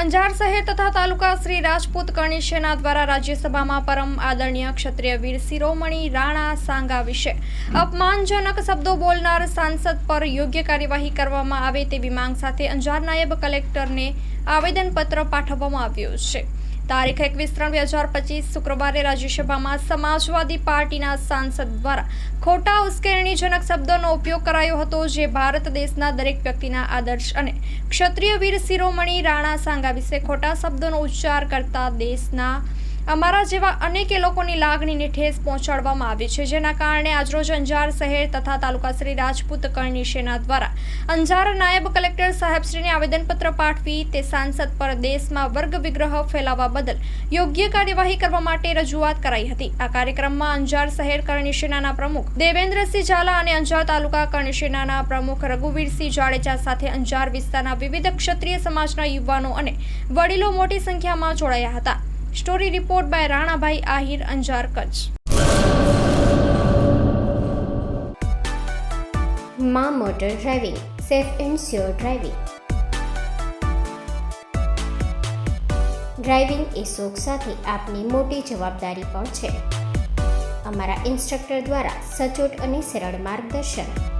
અંજાર શહેર તથા તાલુકા શ્રી રાજપૂત કરણી સેના દ્વારા રાજ્યસભામાં પરમ આદરણીય ક્ષત્રિય વીર શિરોમણી રાણા સાંગા વિશે અપમાનજનક શબ્દો બોલનાર સાંસદ પર યોગ્ય કાર્યવાહી કરવામાં આવે તેવી માંગ સાથે અંજાર નાયબ કલેક્ટરને આવેદનપત્ર પાઠવવામાં આવ્યું છે. તારીખ એકવીસ ત્રણ બે હજાર પચીસ શુક્રવારે રાજ્યસભામાં સમાજવાદી પાર્ટીના સાંસદ દ્વારા ખોટા ઉશ્કેરણીજનક શબ્દોનો ઉપયોગ કરાયો હતો, જે ભારત દેશના દરેક વ્યક્તિના આદર્શ અને ક્ષત્રિય વીર શિરોમણી રાણા સાંગા વિશે ખોટા શબ્દોનો ઉચ્ચાર કરતા દેશના અમારા જેવા અનેક લોકોની લાગણીને ઠેસ પહોંચાડવામાં આવી છે, જેના કારણે આજરોજ અંજાર શહેર તથા તાલુકા શ્રી રાજપૂત કરણી સેના દ્વારા અંજાર નાયબ કલેક્ટર સાહેબશ્રીને આવેદનપત્ર પાઠવી તે સાંસદ પર દેશમાં વર્ગ વિગ્રહ ફેલાવવા બદલ યોગ્ય કાર્યવાહી કરવા માટે રજૂઆત કરાઈ હતી. આ કાર્યક્રમમાં અંજાર શહેર કરણી સેનાના પ્રમુખ દેવેન્દ્રસિંહ ઝાલા અને અંજાર તાલુકા કરણી સેનાના પ્રમુખ રઘુવીરસિંહ જાડેજા સાથે અંજાર વિસ્તારના વિવિધ ક્ષત્રિય સમાજના યુવાનો અને વડીલો મોટી સંખ્યામાં જોડાયા હતા. Story report by Ranabhai Ahir, Anjar Kutch. માં motor driving, safe and sure driving. Driving એ શોખ સાથે આપની મોટી જવાબદારી પણ છે. અમારા ઇન્સ્ટ્રક્ટર દ્વારા સચોટ અને સરળ માર્ગદર્શન.